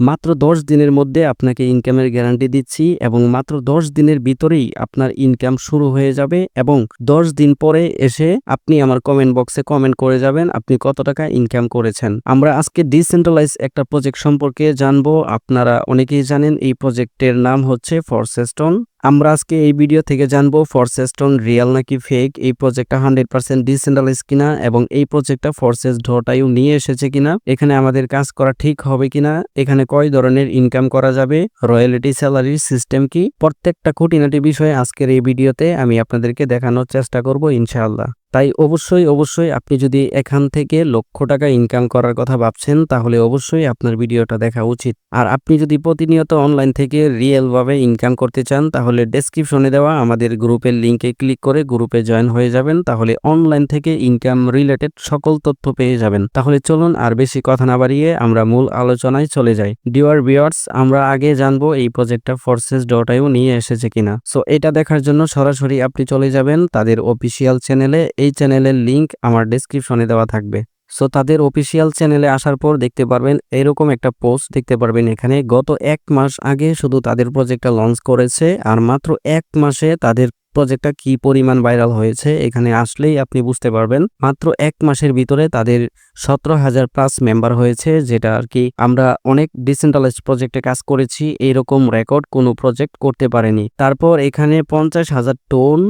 মাত্র দশ দিনের মধ্যে আপনাকে ইনকামের গ্যারান্টি দিচ্ছি এবং মাত্র দশ দিনের ভিতরেই আপনার ইনকাম শুরু হয়ে যাবে এবং দশ দিন পরে এসে আপনি আমার কমেন্ট বক্সে কমেন্ট করে যাবেন আপনি কত টাকা ইনকাম করেছেন। আমরা আজকে ডিসেন্ট্রালাইজ একটা প্রজেক্ট সম্পর্কে জানব। আপনারা অনেকেই জানেন এই প্রজেক্টের নাম হচ্ছে ফরসেস্টন আমরা আজকে এই ভিডিও থেকে জানব ফরসেস্টন রিয়াল নাকি ফেক, এই প্রজেক্টটা হান্ড্রেড পার্সেন্ট ডিসেন্ট্রালাইজ কিনা এবং এই প্রজেক্টটা ফরসেস ঢোটাইও নিয়ে এসেছে কিনা, এখানে আমাদের কাজ করা ঠিক হবে কিনা, এখানে কয় ধরনের ইনকাম করা যাবে রয়্যালিটি স্যালারির সিস্টেম কি, প্রত্যেকটা খুঁটিনাটি বিষয়ে আজকের এই ভিডিওতে আমি আপনাদেরকে দেখানোর চেষ্টা করব ইনশাআল্লাহ। তাই অবশ্যই অবশ্যই আপনি যদি এখান থেকে লক্ষ টাকা ইনকাম করার কথা ভাবছেন, তাহলে অবশ্যই আপনার ভিডিওটা দেখা উচিত। আর আপনি যদি প্রতিনিয়ত অনলাইন থেকে রিয়েলভাবে ইনকাম করতে চান, তাহলে ডেসক্রিপশনে দেওয়া আমাদের গ্রুপের লিঙ্কে ক্লিক করে গ্রুপে জয়েন হয়ে যাবেন, তাহলে অনলাইন থেকে ইনকাম রিলেটেড সকল তথ্য পেয়ে যাবেন। তাহলে চলুন আর বেশি কথা না বাড়িয়ে আমরা মূল আলোচনায় চলে যাই। ডিওয়ার বিয়ার্স আমরা আগে জানব এই প্রজেক্টটা ফোর্সেস ডটাইও নিয়ে এসেছে কিনা। সো এটা দেখার জন্য সরাসরি আপনি চলে যাবেন তাদের অফিসিয়াল চ্যানেলে এই চ্যানেলের লিংক আমার ডেসক্রিপশনে দেওয়া থাকবে। সো তাদের অফিসিয়াল চ্যানেলে আসার পর দেখতে পারবেন এরকম একটা পোস্ট দেখতে পারবেন এখানে। গত এক মাস আগে শুধু তাদের প্রজেক্টটা লঞ্চ করেছে আর মাত্র এক মাসে তাদের প্রজেক্টটা কি পরিমাণ ভাইরাল হয়েছে এখানে আসলেই আপনি বুঝতে পারবেন। মাত্র এক মাসের ভিতরে তাদের সতেরো হাজার প্লাস মেম্বার হয়েছে, যেটা আর কি আমরা অনেক ডিসেন্ট্রালাইজ প্রজেক্টে কাজ করেছি এইরকম রেকর্ড কোনো প্রজেক্ট করতে পারেনি। তারপর এখানে পঞ্চাশ হাজার টোন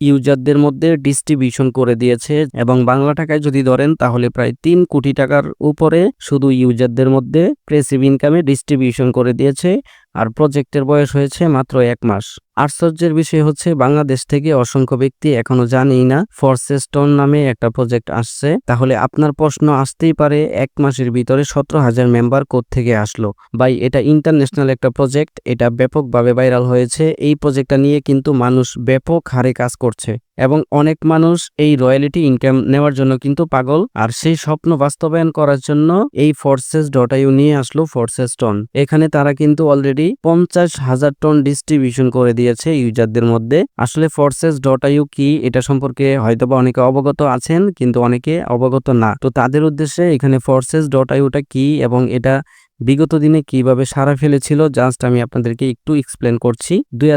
ইউজারদের মধ্যে ডিস্ট্রিবিউশন করে দিয়েছে এবং বাংলা টাকায় যদি ধরেন তাহলে প্রায় তিন কোটি টাকার উপরে শুধু ইউজারদের মধ্যে প্রেসিভ ইনকামে ডিস্ট্রিবিউশন করে দিয়েছে। আর প্রজেক্টের বয়স হয়েছে মাত্র এক মাস। আশ্চর্যের বিষয় হচ্ছে, বাংলাদেশ থেকে অসংখ্য ব্যক্তি এখনও জানেই না ফরসেস্টন নামে একটা প্রজেক্ট আসছে। তাহলে আপনার প্রশ্ন আসতেই পারে, এক মাসের ভিতরে সতেরো হাজার মেম্বার থেকে আসলো? বাই এটা ইন্টারন্যাশনাল একটা প্রজেক্ট, এটা ব্যাপকভাবে ভাইরাল হয়েছে। এই প্রজেক্টটা নিয়ে কিন্তু মানুষ ব্যাপক হারে কাজ করছে। এবং অনেক মানুষ এই রয়্যালিটি ইনকাম নেওয়ার জন্য কিন্তু পাগল। আর সেই স্বপ্ন বাস্তবায়ন করার জন্য এই ফোর্সেস ডট ইউ নিয়ে আসলো ফোর্সেস টন। এখানে তারা কিন্তু অলরেডি পঞ্চাশ হাজার টন ডিস্ট্রিবিউশন করে দিয়েছে ইউজারদের মধ্যে। আসলে ফোর্সেস ডট ইউ কি এটা সম্পর্কে হয়তোবা অনেকে অবগত আছেন, কিন্তু অনেকে অবগত না। তো তাদের উদ্দেশ্যে এখানে ফোর্সেস ডট ইউটা কি এবং এটা বিগত দিনে কীভাবে সারা ফেলেছিল জাস্ট আমি আপনাদেরকে একটু এক্সপ্লেন করছি। দুই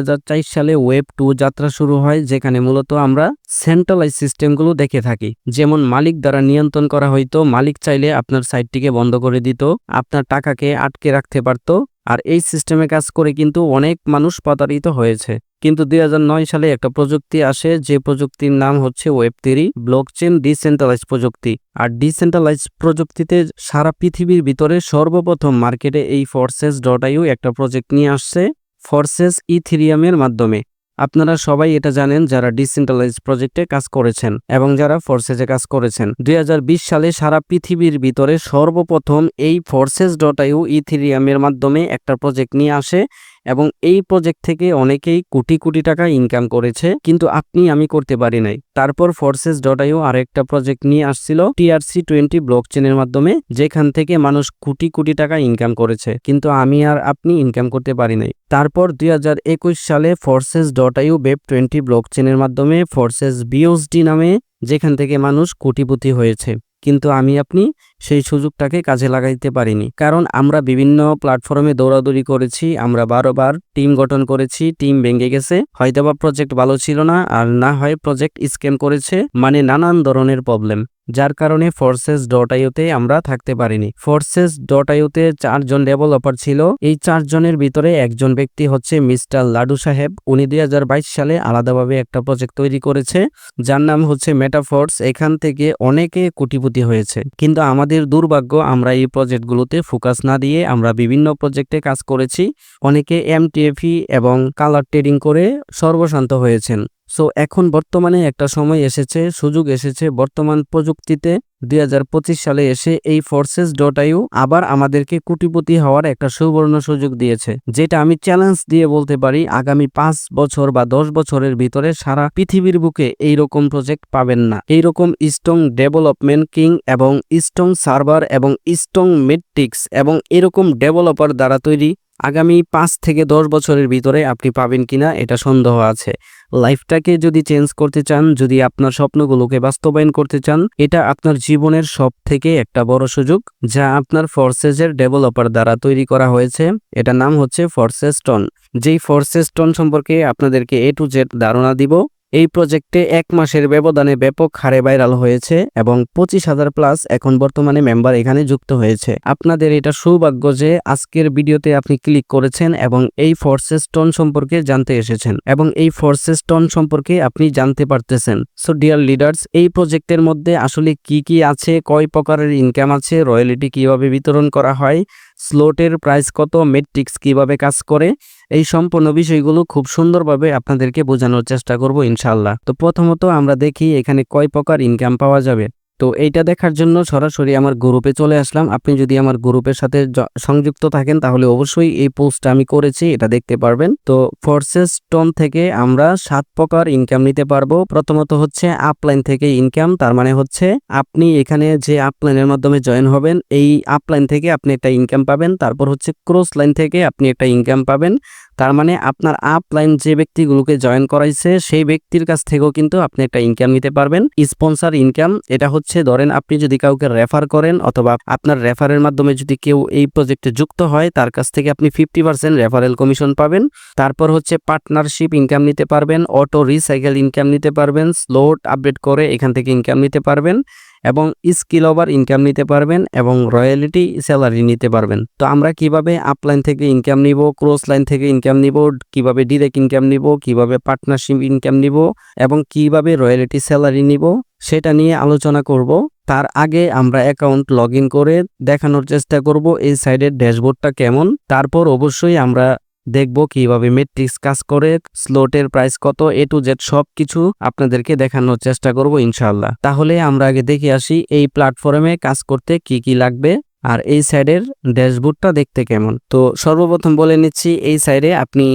সালে ওয়েব টু যাত্রা শুরু হয়, যেখানে মূলত আমরা সেন্ট্রালাইজ সিস্টেমগুলো দেখে থাকি। যেমন মালিক দ্বারা নিয়ন্ত্রণ করা হইতো, মালিক চাইলে আপনার সাইটটিকে বন্ধ করে দিত, আপনার টাকাকে আটকে রাখতে পারত আর এই সিস্টেমে কাজ করে কিন্তু অনেক মানুষ প্রতারিত হয়েছে। কিন্তু দুই হাজার নয় সালে একটা প্রযুক্তি আসে, যে প্রযুক্তির নাম হচ্ছে web three blockchain decentralise প্রযুক্তি। আর ডিসেন্ট্রালাইজ প্রযুক্তিতে সারা পৃথিবীর ভিতরে সর্বপ্রথম মার্কেটে এই ফরসেস ডট একটা প্রজেক্ট নিয়ে আসছে ফরসেস ইথিরিয়ামের মাধ্যমে। আপনারা সবাই এটা জানেন যারা ডিসেন্ট্রালাইজ প্রজেক্টে কাজ করেছেন এবং যারা ফোর্সেজে কাজ করেছেন। দুই হাজার বিশ সালে সারা পৃথিবীর ভিতরে সর্বপ্রথম এই ফোর্সেস ডট আইউ ইথিরিয়ামের মাধ্যমে একটা প্রজেক্ট নিয়ে আসে এবং এই প্রজেক্ট থেকে অনেকেই কোটি কোটি টাকা ইনকাম করেছে, কিন্তু আপনি আমি করতে পারি নাই। তারপর ফোর্সেস ডট আইও আরেকটা প্রজেক্ট নিয়ে আসছিল টিআরসি টোয়েন্টি ব্লক চেনের মাধ্যমে, যেখান থেকে মানুষ কোটি কোটি টাকা ইনকাম করেছে, কিন্তু আমি আর আপনি ইনকাম করতে পারি নাই। তারপর দুই হাজার একুশ সালে Forsage dot IO web twenty block চেনের মাধ্যমে ফোর্সেস বিওসডি নামে, যেখান থেকে মানুষ কোটিপতি হয়েছে। কিন্তু আমি, আপনি সেই সুযোগটাকে কাজে লাগাইতে পারিনি। কারণ আমরা বিভিন্ন প্ল্যাটফর্মে দৌড়াদৌড়ি করেছি, আমরা বারোবার টিম গঠন করেছি, টিম ভেঙে গেছে। হয়তোবা প্রজেক্ট ভালো ছিল না, আর না হয় প্রজেক্ট স্ক্যাম করেছে মানে নানান ধরনের প্রবলেম যার কারণে ফোর্সেস ডট আইওতে আমরা থাকতে পারিনি। ফোর্সেস ডট আইওতে চারজন ডেভেলপার ছিল। এই চারজনের ভিতরে একজন ব্যক্তি হচ্ছে মিস্টার লাডু সাহেব। উনি দুই হাজার বাইশ সালে আলাদাভাবে একটা প্রজেক্ট তৈরি করেছে, যার নাম হচ্ছে মেটাফোর্স এখান থেকে অনেকে কোটিপতি হয়েছে। কিন্তু আমাদের দুর্ভাগ্য, আমরা এই প্রজেক্টগুলোতে ফোকাস না দিয়ে আমরা বিভিন্ন প্রজেক্টে কাজ করেছি। অনেকে এমটিএফি এবং কালার ট্রেডিং করে সর্বশান্ত হয়েছেন। সো এখন বর্তমানে একটা সময় এসেছে, সুযোগ এসেছে বর্তমান প্রযুক্তিতে দুই হাজার পঁচিশ সালে এসে এই ফোর্সেস ডট আবার আমাদেরকে কোটিপতি হওয়ার একটা সুবর্ণ সুযোগ দিয়েছে, যেটা আমি চ্যালেঞ্জ দিয়ে বলতে পারি আগামী পাঁচ বছর বা দশ বছরের ভিতরে সারা পৃথিবীর বুকে এইরকম প্রজেক্ট পাবেন না। এইরকম স্ট্রং ডেভেলপমেন্ট কিং এবং স্ট্রং সার্ভার এবং স্ট্রং মেট্রিক্স এবং এরকম ডেভেলপার দ্বারা তৈরি আগামী পাঁচ থেকে দশ বছরের ভিতরে আপনি পাবেন কিনা এটা সন্দেহ আছে। লাইফটাকে যদি চেঞ্জ করতে চান, যদি আপনার স্বপ্নগুলোকে বাস্তবায়ন করতে চান, এটা আপনার জীবনের সব থেকে একটা বড় সুযোগ, যা আপনার ফোর্সেসের ডেভেলপার দ্বারা তৈরি করা হয়েছে। এটা নাম হচ্ছে ফোর্সেস টন যেই ফোর্সেস টন সম্পর্কে আপনাদেরকে এ টু জেড ধারণা দিব এই প্রজেক্টে এক মাসের ব্যবধানে ব্যাপক হারে ভাইরাল হয়েছে এবং পঁচিশ হাজার প্লাস এখন বর্তমানে মেম্বার এখানে যুক্ত হয়েছে। আপনাদের এটা সৌভাগ্য যে আজকের ভিডিওতে আপনি ক্লিক করেছেন এবং এই ফোর্সেস টন সম্পর্কে জানতে এসেছেন এবং এই ফোর্সেস টন সম্পর্কে আপনি জানতে পারতেছেন। সো ডিয়ার লিডার্স এই প্রজেক্টের মধ্যে আসলে কি কি আছে, কয় প্রকারের ইনকাম আছে রয়্যালিটি কীভাবে বিতরণ করা হয় স্লোটের প্রাইস কত, মেট্রিক্স কীভাবে কাজ করে, এই সম্পূর্ণ বিষয়গুলো খুব সুন্দরভাবে আপনাদেরকে বোঝানোর চেষ্টা করব ইনশাল্লাহ তো প্রথমত আমরা দেখি এখানে কয় প্রকার ইনকাম পাওয়া যাবে। তো এইটা দেখার জন্য সরাসরি আমার গ্রুপে চলে আসলাম। আপনি যদি আমার গ্রুপের সাথে সংযুক্ত থাকেন, তাহলে অবশ্যই এই পোস্টটা আমি করেছি, এটা দেখতে পারবেন। তো ফোর্সেস টোন থেকে আমরা সাত প্রকার ইনকাম নিতে পারব। প্রথমত হচ্ছে আপলাইন থেকে ইনকাম তার মানে হচ্ছে আপনি এখানে যে আপলাইনের মাধ্যমে জয়েন হবেন, এই আপলাইন থেকে আপনি একটা ইনকাম পাবেন। তারপর হচ্ছে ক্রস লাইন থেকে আপনি একটা ইনকাম পাবেন। তার মানে আপনার আপলাইন যে ব্যক্তিগুলোকে জয়েন করাইছে, সেই ব্যক্তির কাছ থেকেও কিন্তু আপনি একটা ইনকাম নিতে পারবেন। স্পন্সর ইনকাম এটা হচ্ছে ধরেন আপনি যদি কাউকে রেফার করেন অথবা আপনার রেফারের মাধ্যমে যদি কেউ এই প্রজেক্টে যুক্ত হয়, তার কাছ থেকে আপনি ফিফটি পার্সেন্ট রেফারেল কমিশন পাবেন। তারপর হচ্ছে পার্টনারশিপ ইনকাম নিতে পারবেন অটো রিসাইকেল ইনকাম নিতে পারবেন স্লোট আপডেট করে এখান থেকে ইনকাম নিতে পারবেন। এবং স্কিল ওভার ইনকাম নিতে পারবেন এবং রয়্যালিটি স্যালারি নিতে পারবেন। তো আমরা কীভাবে আপলাইন থেকে ইনকাম নিব ক্রস লাইন থেকে ইনকাম নিব, কীভাবে ডিরেক্ট ইনকাম নিব, কীভাবে পার্টনারশিপ ইনকাম নিব এবং কীভাবে রয়্যালিটি স্যালারি নিব, সেটা নিয়ে আলোচনা করব। তার আগে আমরা অ্যাকাউন্ট লগ করে দেখানোর চেষ্টা করব এই সাইডের ড্যাশবোর্ডটা কেমন। তারপর অবশ্যই আমরা দেখব কীভাবে মেট্রিক্স কাজ করে স্লোটের প্রাইস কত এ টু জেড সব কিছু আপনাদেরকে দেখানোর চেষ্টা করব ইনশাল্লাহ তাহলে আমরা আগে দেখে আসি এই প্ল্যাটফর্মে কাজ করতে কি কি লাগবে আর এই সাইডের ড্যাশবোর্ডটা দেখতে কেমন। তো সর্বপ্রথম বলে নিচ্ছি, এই সাইডে আপনি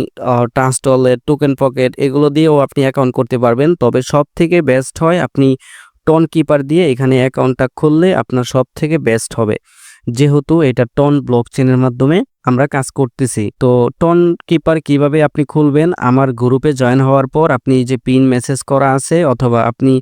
ট্রান্সটলের টোকেন পকেট এগুলো দিয়েও আপনি অ্যাকাউন্ট করতে পারবেন। তবে সব থেকে বেস্ট হয় আপনি টন কিপার দিয়ে এখানে অ্যাকাউন্টটা খুললে আপনার সব থেকে বেস্ট হবে। যেহেতু এটা টন ব্লক চেনের মাধ্যমে। আমরা কাজ করতেছি। তো টন কিপার কীভাবে আপনি খুলবেন? আমার গ্রুপে জয়েন হওয়ার পর আপনি যে পিন মেসেজ করা আছে অথবা আপনি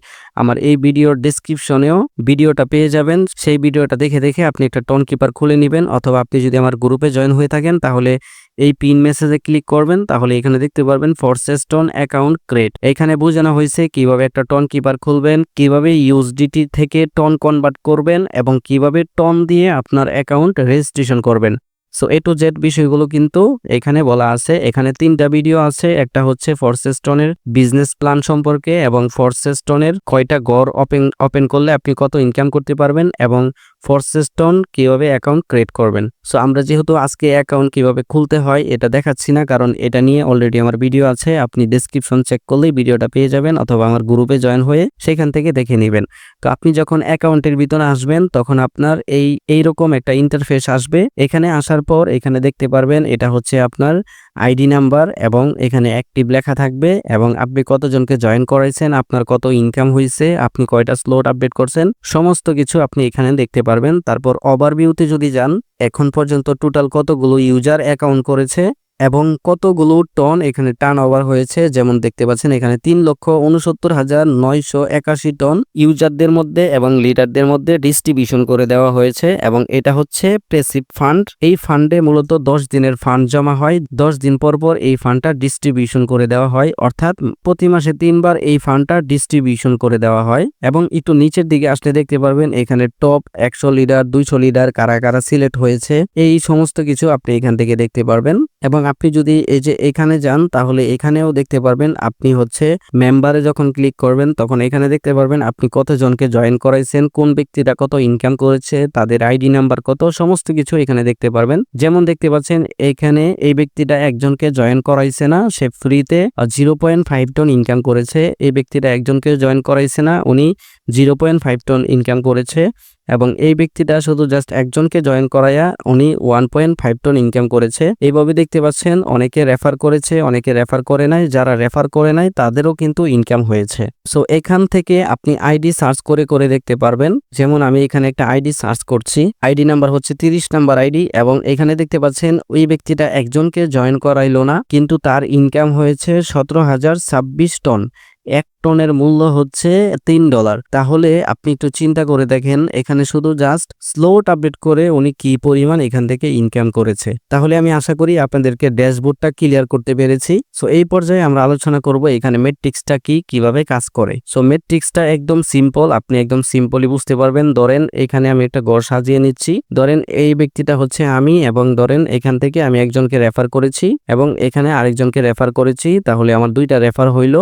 আমার এই ভিডিওর ডিসক্রিপশনেও ভিডিওটা পেয়ে যাবেন। সেই ভিডিওটা দেখে দেখে আপনি একটা টন কিপার খুলে নেবেন অথবা আপনি যদি আমার গ্রুপে জয়েন হয়ে থাকেন তাহলে এই পিন মেসেজে ক্লিক করবেন। তাহলে এখানে দেখতে পারবেন ফোর্সেস টন অ্যাকাউন্ট ক্রেট এখানে বোঝানো হয়েছে কীভাবে একটা টন কিপার খুলবেন, কীভাবে ইউএসডিটি থেকে টন কনভার্ট করবেন এবং কীভাবে টন দিয়ে আপনার অ্যাকাউন্ট রেজিস্ট্রেশন করবেন। সো এ টু জেড বিষয়গুলো কিন্তু এখানে বলা আছে। এখানে তিনটা ভিডিও আছে। একটা হচ্ছে ফরসেস্টনের বিজনেস প্ল্যান সম্পর্কে এবং ফরসেস্টনের কয়টা গড় ওপেন ওপেন করলে আপনি কত ইনকাম করতে পারবেন এবং ফরসেস্টন কীভাবে অ্যাকাউন্ট ক্রিয়েট করবেন। সো আমরা যেহেতু আজকে অ্যাকাউন্ট কীভাবে খুলতে হয়, এটা দেখাচ্ছি না, কারণ এটা নিয়ে অলরেডি আমার ভিডিও আছে, আপনি ডেসক্রিপশন চেক করলেই ভিডিওটা পেয়ে যাবেন, অথবা আমার গ্রুপে জয়েন হয়ে সেখান থেকে দেখে নেবেন। তো, আপনি যখন অ্যাকাউন্টের ভিতরে আসবেন, তখন আপনার এই, এইরকম একটা ইন্টারফেস আসবে। এখানে আসার পর এখানে দেখতে পারবেন, এটা হচ্ছে আপনার আইডি নাম্বার এবং এখানে অ্যাক্টিভ লেখা থাকবে এবং আপনি কতজনকে জয়েন করাইছেন, আপনার কত ইনকাম হয়েছে আপনি কয়টা স্লোট আপডেট করছেন, সমস্ত কিছু আপনি এখানে দেখতে পারবেন। তারপর ওভারভিউতে যদি যান, এখন পর্যন্ত টোটাল কতগুলো ইউজার অ্যাকাউন্ট করেছে এবং কতগুলো টন এখানে টার্ন ওভার হয়েছে? যেমন দেখতে পাচ্ছেন, এখানে তিন লক্ষ উনসত্তর হাজার নয়শো একাশি টন ইউজারদের মধ্যে এবং লিডারদের মধ্যে ডিস্ট্রিবিউশন করে দেওয়া হয়েছে এবং এটা হচ্ছে প্রেসিভ ফান্ড এই ফান্ডে মূলত দশ দিনের ফান্ড জমা হয়। দশ দিন পর পর এই ফান্ডটা ডিস্ট্রিবিউশন করে দেওয়া হয়। অর্থাৎ প্রতি মাসে তিনবার এই ফান্ডটা ডিস্ট্রিবিউশন করে দেওয়া হয়। এবং একটু নিচের দিকে আসলে দেখতে পারবেন, এখানে টপ একশো লিডার দুইশো লিডার কারা কারা সিলেক্ট হয়েছে। এই সমস্ত কিছু আপনি এখান থেকে দেখতে পারবেন। এবং আপনি যদি এই যে এখানে যান, তাহলে এখানেও দেখতে পারবেন আপনি হচ্ছে মেম্বারে যখন ক্লিক করবেন, তখন এখানে দেখতে পারবেন আপনি কতজনকে জয়েন করাইছেন, কোন ব্যক্তিরা কত ইনকাম করেছে, তাদের আইডি নাম্বার কত, সমস্ত কিছু এখানে দেখতে পারবেন। যেমন দেখতে পাচ্ছেন, এখানে এই ব্যক্তিটা একজনকে জয়েন করাইছে না, সে ফ্রিতে zero point five ton income করেছে। এই ব্যক্তিটা একজনকে জয়েন করাইছে না, উনি zero point five ton income করেছে এবং এই ব্যক্তিটা শুধু জাস্ট একজনকে জয়েন করাইয়া উনি one point five ton income করেছে। এইভাবে দেখতে পাচ্ছেন অনেকে রেফার করেছে, অনেকে রেফার করে নাই। যারা রেফার করে নাই, তাদেরও কিন্তু ইনকাম হয়েছে। সো এখান থেকে আপনি আইডি সার্চ করে করে দেখতে পারবেন। যেমন আমি এখানে একটা আইডি সার্চ করছি। আইডি নাম্বার হচ্ছে তিরিশ নাম্বার আইডি এবং এখানে দেখতে পাচ্ছেন ওই ব্যক্তিটা একজনকে জয়েন করাইলো না, কিন্তু তার ইনকাম হয়েছে সতেরো হাজার ছাব্বিশ টন এক টনের মূল্য হচ্ছে তিন ডলার। তাহলে আপনি একটু চিন্তা করে দেখেন, এখানে শুধু জাস্ট স্লোট আপডেট করে উনি কি পরিমাণ এখান থেকে ইনকাম করেছে। তাহলে আমি আশা করি আপনাদেরকে ড্যাশবোর্ডটা ক্লিয়ার করতে পেরেছি। সো এই পর্যায়ে আমরা আলোচনা করব এখানে মেট্রিক্সটা কি, কীভাবে কাজ করে। সো মেট্রিক্সটা একদম সিম্পল আপনি একদম সিম্পলি বুঝতে পারবেন। ধরেন, এখানে আমি একটা ঘর সাজিয়ে নিচ্ছি। ধরেন, এই ব্যক্তিটা হচ্ছে আমি এবং ধরেন, এখান থেকে আমি একজনকে রেফার করেছি এবং এখানে আরেকজনকে রেফার করেছি। তাহলে আমার দুইটা রেফার হইল।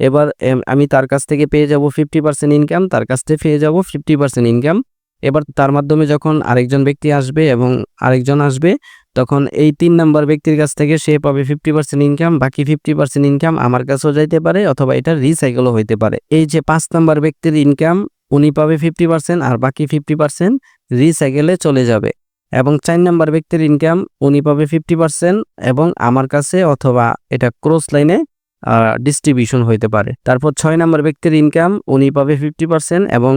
এবার আমি তার কাছ থেকে পেয়ে যাব ফিফটি পার্সেন্ট ইনকাম তার কাছ থেকে পেয়ে যাব ফিফটি পার্সেন্ট ইনকাম এবার তার মাধ্যমে যখন আরেকজন ব্যক্তি আসবে এবং আরেকজন আসবে, তখন এই তিন নাম্বার ব্যক্তির কাছ থেকে সে পাবে ফিফটি পার্সেন্ট ইনকাম বাকি ফিফটি পার্সেন্ট ইনকাম আমার কাছেও যাইতে পারে অথবা এটা রিসাইকেলও হইতে পারে। এই যে পাঁচ নাম্বার ব্যক্তির ইনকাম উনি পাবে ফিফটি পার্সেন্ট আর বাকি ফিফটি পার্সেন্ট রিসাইকেলে চলে যাবে। এবং চার নাম্বার ব্যক্তির ইনকাম উনি পাবে ফিফটি পার্সেন্ট এবং আমার কাছে অথবা এটা ক্রস লাইনে ডিস্ট্রিবিউশন হইতে পারে। তারপর ছয় নম্বর ব্যক্তির ইনকাম উনি পাবে ফিফটি পার্সেন্ট এবং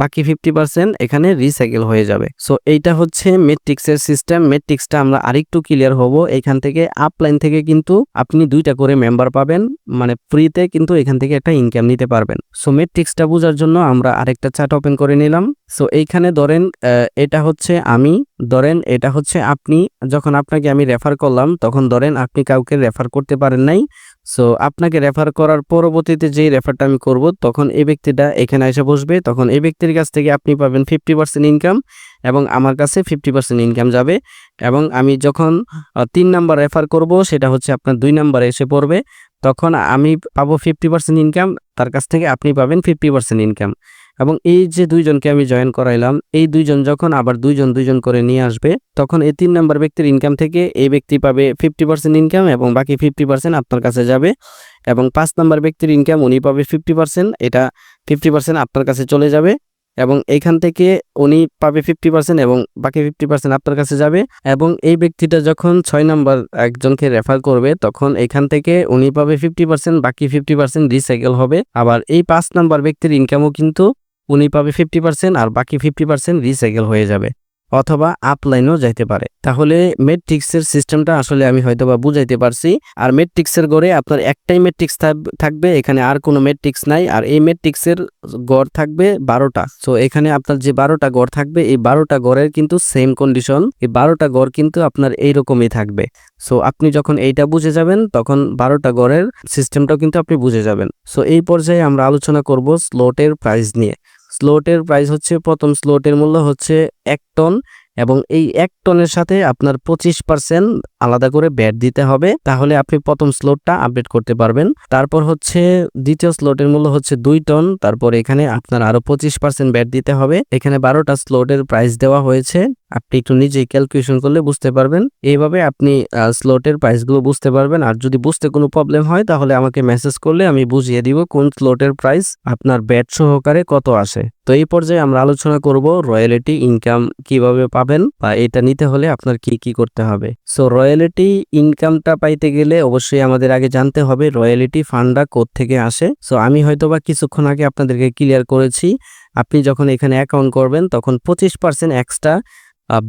বাকি ফিফটি পার্সেন্ট এখানে রিসাইকেল হয়ে যাবে। সো এইটা হচ্ছে মেট্রিক্সের সিস্টেম মেট্রিক্সটা আমরা আরেকটু ক্লিয়ার হব। এখান থেকে আপলাইন থেকে কিন্তু আপনি দুইটা করে মেম্বার পাবেন। মানে ফ্রিতে কিন্তু এখান থেকে একটা ইনকাম নিতে পারবেন। সো মেট্রিক্সটা বোঝার জন্য আমরা আরেকটা চার্ট ওপেন করে নিলাম। সো এইখানে ধরেন এটা হচ্ছে আমি। ধরেন, এটা হচ্ছে আপনি। যখন আপনাকে আমি রেফার করলাম, তখন ধরেন আপনি কাউকে রেফার করতে পারেন নাই। সো আপনাকে রেফার করার পরবর্তীতে যেই রেফারটা আমি করব, তখন এই ব্যক্তিটা এখানে এসে বসবে। তখন এই ব্যক্তির কাছ থেকে আপনি পাবেন ফিফটি পার্সেন্ট ইনকাম এবং আমার কাছে ফিফটি পার্সেন্ট ইনকাম যাবে। এবং আমি যখন তিন নাম্বার রেফার করব, সেটা হচ্ছে আপনার দুই নাম্বারে এসে পড়বে। তখন আমি পাবো ফিফটি পার্সেন্ট ইনকাম তার কাছ থেকে আপনি পাবেন ফিফটি পার্সেন্ট ইনকাম এবং এই যে দুইজনকে আমি জয়েন করাইলাম, এই দুইজন যখন আবার দুইজন দুইজন করে নিয়ে আসবে, তখন এই তিন নাম্বার ব্যক্তির ইনকাম থেকে এই ব্যক্তি পাবে ফিফটি পার্সেন্ট ইনকাম এবং বাকি ফিফটি পার্সেন্ট আপনার কাছে যাবে এবং পাঁচ নাম্বার ব্যক্তির ইনকাম উনি পাবে ফিফটি পার্সেন্ট এটা ফিফটি পার্সেন্ট আপনার কাছে চলে যাবে এবং এইখান থেকে উনি পাবে ফিফটি পার্সেন্ট এবং বাকি ফিফটি পার্সেন্ট আপনার কাছে যাবে এবং এই ব্যক্তিটা যখন ছয় নাম্বার একজনকে রেফার করবে, তখন এখান থেকে উনি পাবে ফিফটি পার্সেন্ট বাকি ফিফটি পার্সেন্ট রিসাইকেল হবে। আবার এই পাঁচ নাম্বার ব্যক্তির ইনকামও কিন্তু উনি পাবে ফিফটি পার্সেন্ট আর বাকি ফিফটি পার্সেন্ট রিসাইকেল হয়ে যাবে অথবা আপলাইনও যাইতে পারে। তাহলে মেট্রিক্সের সিস্টেমটা আসলে আমি হয়তো বা বুঝাইতে পারছি। আর মেট্রিক্সের গড়ে আপনার একটাই মেট্রিক্স থাকবে, এখানে আর কোনো মেট্রিক্স নাই। আর এই মেট্রিক্সের গড় থাকবে বারোটা। সো এখানে আপনার যে বারোটা গড় থাকবে, এই বারোটা গড়ের কিন্তু সেম কন্ডিশন এই বারোটা গড় কিন্তু আপনার এইরকমই থাকবে। সো আপনি যখন এইটা বুঝে যাবেন, তখন বারোটা গড়ের সিস্টেমটাও কিন্তু আপনি বুঝে যাবেন। সো এই পর্যায়ে আমরা আলোচনা করব স্লোটের প্রাইস নিয়ে। স্লোটের প্রাইস হচ্ছে, প্রথম স্লোটের মূল্য হচ্ছে এক টন এবং এই এক টনের সাথে আপনার পঁচিশ পার্সেন্ট আলাদা করে ব্যাট দিতে হবে। তাহলে আপনি প্রথম স্লোটটা আপডেট করতে পারবেন। তারপর হচ্ছে দ্বিতীয় স্লোটের মূল্য হচ্ছে দুই টন তারপর এখানে আপনার আরও পঁচিশ পার্সেন্ট ব্যাট দিতে হবে। এখানে বারোটা স্লোটের প্রাইস দেওয়া হয়েছে। আপনি একটু নিজেই ক্যালকুলেশন করলে বুঝতে পারবেন। এইভাবে আপনি স্লোটের প্রাইসগুলো বুঝতে পারবেন। আর যদি বুঝতে কোনো প্রবলেম হয়, তাহলে আমাকে মেসেজ করলে আমি বুঝিয়ে দিব কোন স্লোটের প্রাইস আপনার ব্যাট সহকারে কত আসে। তো এই পর্যায়ে আমরা আলোচনা করব রয়্যালিটি ইনকাম কীভাবে পাবেন বা এটা নিতে হলে আপনার কি কি করতে হবে। সো রয়্যালিটি ইনকামটা পাইতে গেলে অবশ্যই আমাদের আগে জানতে হবে রয়্যালিটি ফান্ডটা থেকে আসে। সো আমি হয়তোবা কিছুক্ষণ আগে আপনাদেরকে ক্লিয়ার করেছি। আপনি যখন এখানে অ্যাকাউন্ট করবেন, তখন পঁচিশ পার্সেন্ট এক্সট্রা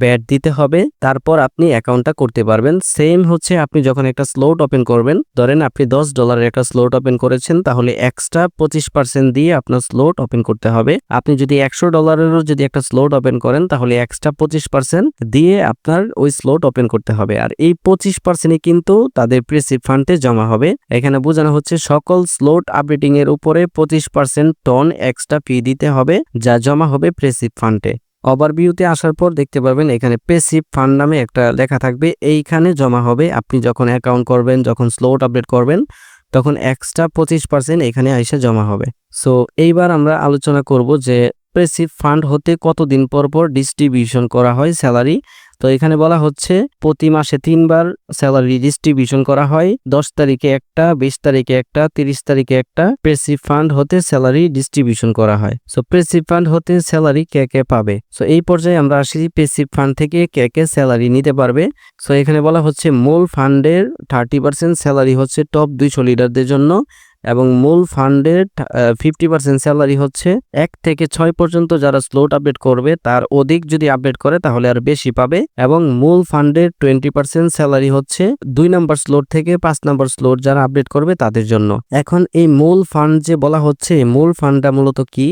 ব্যাট দিতে হবে, তারপর আপনি অ্যাকাউন্টটা করতে পারবেন। সেম হচ্ছে আপনি যখন একটা স্লোট ওপেন করবেন, ধরেন আপনি দশ ডলারের একটা স্লোট ওপেন করেছেন, তাহলে এক্সট্রা পঁচিশ পার্সেন্ট দিয়ে আপনার স্লোট ওপেন করতে হবে। আপনি যদি একশো ডলারেরও যদি একটা স্লোট ওপেন করেন, তাহলে এক্সট্রা পঁচিশ পার্সেন্ট দিয়ে আপনার ওই স্লোট ওপেন করতে হবে। আর এই পঁচিশ পার্সেন্টই কিন্তু তাদের প্রেসিভ ফান্ডে জমা হবে। এখানে বোঝানো হচ্ছে সকল স্লোট আপডেটিং এর উপরে পঁচিশ পার্সেন্ট টন এক্সট্রা ফি দিতে হবে, যা জমা হবে প্রেসিভ ফান্ডে ওভারভিউতে আসার পর দেখতে পারবেন এখানে পেসিভ ফান্ড নামে একটা লেখা থাকবে। এইখানে জমা হবে, আপনি যখন অ্যাকাউন্ট করবেন, যখন স্লোট আপডেট করবেন, তখন এক্সট্রা পঁচিশ পার্সেন্ট এখানে এসে জমা হবে। সো এইবার আমরা আলোচনা করব যে পেসিভ ফান্ড হতে কতদিন পর পর ডিস্ট্রিবিউশন করা হয় স্যালারি তো এখানে বলা হচ্ছে, প্রতি মাসে তিনবার স্যালারি ডিস্ট্রিবিউশন করা হয়। দশ তারিখে একটা, বিশ তারিখে একটা, তিরিশ তারিখে একটা প্রেসিভ ফান্ড হতে স্যালারি ডিস্ট্রিবিউশন করা হয়। সো প্রেসিভ ফান্ড হতে স্যালারি কে কে পাবে? সো এই পর্যায়ে আমরা আসি প্রেসিভ ফান্ড থেকে কে কে স্যালারি নিতে পারবে। সো এখানে বলা হচ্ছে, মূল ফান্ডের থার্টি পার্সেন্ট স্যালারি হচ্ছে টপ দুইশো লিডারদের জন্য। এবং মূল ফান্ডের ফিফটি পার্সেন্ট স্যালারি হচ্ছে এক থেকে ছয় পর্যন্ত যারা স্লোট আপডেট করবে, তার অধিক যদি আপডেট করে তাহলে আর বেশি পাবে। এবং মূল ফান্ডের টোয়েন্টি পার্সেন্ট স্যালারি হচ্ছে দুই নাম্বার স্লোট থেকে পাঁচ নাম্বার স্লোট যারা আপডেট করবে তাদের জন্য। এখন এই মূল ফান্ড যে বলা হচ্ছে মূল ফান্ডটা মূলত কি?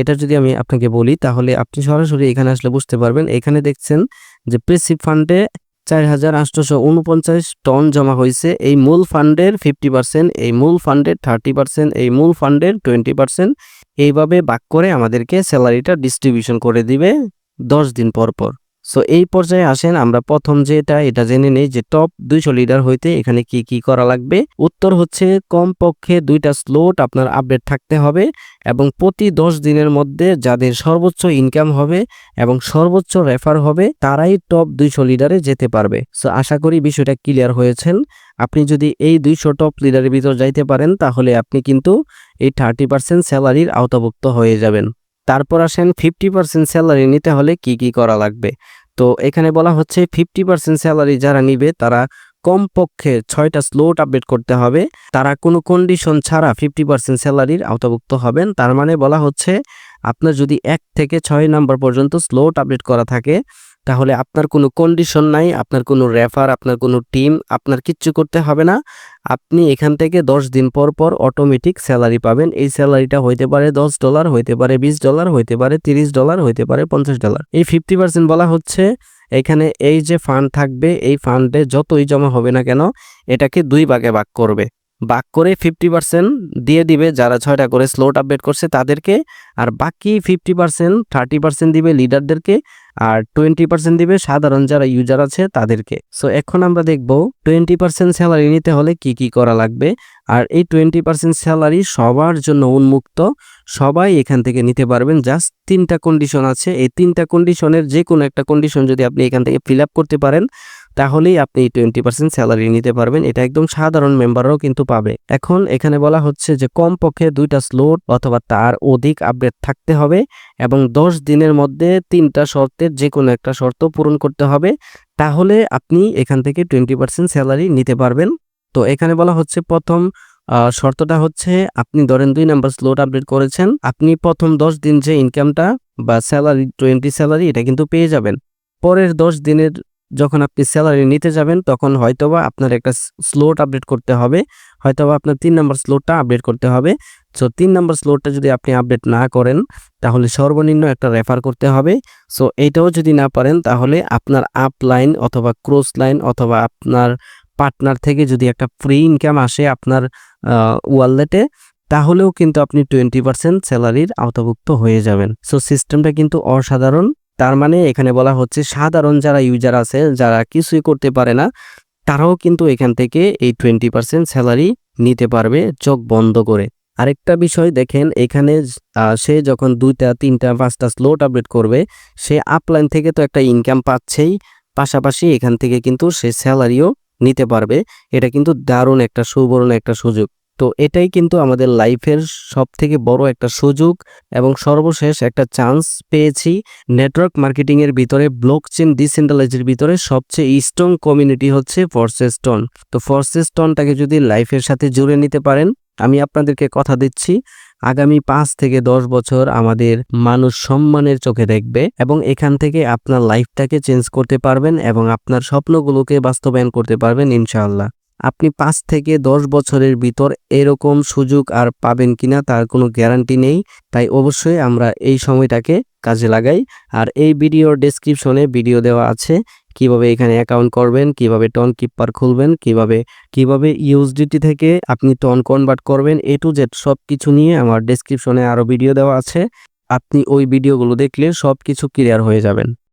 এটা যদি আমি আপনাকে বলি, তাহলে আপনি সরাসরি এখানে আসলে বুঝতে পারবেন। এখানে দেখছেন যে প্রেসিভ ফান্ডে চার হাজার আটশোশো উনপঞ্চাশ টন জমা হয়েছে এই মূল ফান্ডের ফিফটি পার্সেন্ট এই মূল ফান্ডের থার্টি পার্সেন্ট এই মূল ফান্ডের টোয়েন্টি পার্সেন্ট এইভাবে বাক করে আমাদেরকে স্যালারিটা ডিস্ট্রিবিউশন করে দিবে দশ দিন পর পর। সো এই পর্যায়ে আসেন, আমরা প্রথম যেটা, এটা জেনে নেই যে টপ দুইশো লিডার হইতে এখানে কি কি করা লাগবে। উত্তর হচ্ছে, কমপক্ষে দুইটা স্লোট আপনার আপডেট থাকতে হবে এবং প্রতি দশ দিনের মধ্যে যাদের সর্বোচ্চ ইনকাম হবে এবং সর্বোচ্চ রেফার হবে, তারাই টপ দুইশো লিডারে যেতে পারবে। সো আশা করি বিষয়টা ক্লিয়ার হয়েছেন। আপনি যদি এই দুইশো টপ লিডারের ভিতর যাইতে পারেন, তাহলে আপনি কিন্তু এই থার্টি পার্সেন্ট স্যালারির আওতাভুক্ত হয়ে যাবেন। তারপর আসেন ফিফটি পার্সেন্ট স্যালারি নিতে হলে কি কি করা লাগবে? তো এখানে বলা হচ্ছে ফিফটি পার্সেন্ট স্যালারি যারা নিবে, তারা কমপক্ষে ছয়টা স্লোট আপডেট করতে হবে। তারা কোনো কন্ডিশন ছাড়া ফিফটি পার্সেন্ট স্যালারির আওতাভুক্ত হবেন। তার মানে বলা হচ্ছে, আপনার যদি এক থেকে ছয় নাম্বার পর্যন্ত স্লোট আপডেট করা থাকে তাহলে আপনার কোনো কন্ডিশন নাই, আপনার কোনো রেফার আপনার কোনো টিম আপনার কিচ্ছু করতে হবে না। আপনি এখান থেকে দশ দিন পর পর অটোমেটিক স্যালারি পাবেন। এই স্যালারিটা হইতে পারে দশ ডলার হইতে পারে বিশ ডলার হইতে পারে তিরিশ ডলার হইতে পারে পঞ্চাশ ডলার এই ফিফটি পার্সেন্ট বলা হচ্ছে, এখানে এই যে ফান্ড থাকবে, এই ফান্ডে যতই জমা হবে না কেন, এটাকে দুই ভাগে ভাগ করবে। ভাগ করে ফিফটি পার্সেন্ট দিয়ে দিবে যারা ছয়টা করে স্লোট আপডেট করছে তাদেরকে, আর বাকি ফিফটি পার্সেন্ট থার্টি পার্সেন্ট দিবে লিডারদেরকে আর টোয়েন্টি পার্সেন্ট দিবে সাধারণ যারা ইউজার আছে তাদেরকে। সো এখন আমরা দেখব টোয়েন্টি পার্সেন্ট স্যালারি নিতে হলে কি কি করা লাগবে, আর এই টোয়েন্টি পার্সেন্ট স্যালারি সবার জন্য উন্মুক্ত, সবাই এখান থেকে নিতে পারবেন। জাস্ট তিনটা কন্ডিশন আছে। এই তিনটা কন্ডিশনের যে কোনো একটা কন্ডিশন যদি আপনি এখান থেকে ফিল আপ করতে পারেন তাহলেই আপনি টোয়েন্টি পার্সেন্ট স্যালারি নিতে পারবেন। এটা একদম সাধারণ মেম্বাররাও কিন্তু পাবে। এখন এখানে বলা হচ্ছে যে, কমপক্ষে দুইটা স্লোট অথবা তার অধিক আপডেট থাকতে হবে এবং দশ দিনের মধ্যে তিনটা শর্তের যে কোনো একটা শর্ত পূরণ করতে হবে। তাহলে আপনি এখান থেকে টোয়েন্টি পার্সেন্ট স্যালারি নিতে পারবেন। তো এখানে বলা হচ্ছে প্রথম শর্তটা হচ্ছে আপনি ধরেন দুই নাম্বার স্লোট আপডেট করেছেন, আপনি প্রথম দশ দিন যে ইনকামটা বা স্যালারি টোয়েন্টি স্যালারি এটা কিন্তু পেয়ে যাবেন। পরের দশ দিনের যখন আপনি স্যালারি নিতে যাবেন, তখন হয়তোবা আপনার একটা স্লোট আপডেট করতে হবে। হয়তোবা আপনার তিন নাম্বার স্লোটটা আপডেট করতে হবে। সো তিন নাম্বার স্লোটটা যদি আপনি আপডেট না করেন, তাহলে সর্বনিম্ন একটা রেফার করতে হবে। সো এইটাও যদি না পারেন, তাহলে আপনার আপ লাইন অথবা ক্রস লাইন অথবা আপনার পার্টনার থেকে যদি একটা ফ্রি ইনকাম আসে আপনার ওয়ালেটে তাহলেও কিন্তু আপনি টোয়েন্টি পার্সেন্ট স্যালারির আওতাভুক্ত হয়ে যাবেন। সো সিস্টেমটা কিন্তু অসাধারণ। তার মানে এখানে বলা হচ্ছে সাধারণ যারা ইউজার আছে, যারা কিছুই করতে পারে না, তারাও কিন্তু এখান থেকে এই টোয়েন্টি পার্সেন্ট স্যালারি নিতে পারবে চোখ বন্ধ করে। আরেকটা বিষয় দেখেন, এখানে সে যখন দুইটা, তিনটা, পাঁচটা স্লোট আপডেট করবে, সে আপলাইন থেকে তো একটা ইনকাম পাচ্ছেই, পাশাপাশি এখান থেকে কিন্তু সে স্যালারিও নিতে পারবে। এটা কিন্তু দারুণ একটা সুবর্ণ একটা সুযোগ। তো এটাই কিন্তু আমাদের লাইফের সব থেকে বড় একটা সুযোগ এবং সর্বশেষ একটা চান্স পেয়েছি নেটওয়ার্ক মার্কেটিং এর ভিতরে ব্লকচেন ডিসেন্ট্রালাইজের ভিতরে সবচেয়ে স্ট্রং কমিউনিটি হচ্ছে ফরসেস্টন তো ফরসেস্টনটাকে যদি লাইফের সাথে জুড়ে নিতে পারেন, আমি আপনাদেরকে কথা দিচ্ছি, আগামী পাঁচ থেকে দশ বছর আমাদের মানুষ সম্মানের চোখে দেখবে এবং এখান থেকে আপনার লাইফটাকে চেঞ্জ করতে পারবেন এবং আপনার স্বপ্নগুলোকে বাস্তবায়ন করতে পারবেন ইনশাআল্লাহ। আপনি পাঁচ থেকে দশ বছরের ভিতর এরকম সুযোগ আর পাবেন কিনা তার কোনো গ্যারান্টি নেই। তাই অবশ্যই আমরা এই সময়টাকে কাজে লাগাই। আর এই ভিডিওর ডেসক্রিপশনে ভিডিও দেওয়া আছে কীভাবে এখানে অ্যাকাউন্ট করবেন, কীভাবে টন কিপার খুলবেন, কীভাবে কীভাবে ইউএসডিটি থেকে আপনি টন কনভার্ট করবেন এ টু জেড সব কিছু নিয়ে আমার ডেসক্রিপশনে আরও ভিডিও দেওয়া আছে। আপনি ওই ভিডিওগুলো দেখলে সব কিছু ক্লিয়ার হয়ে যাবেন।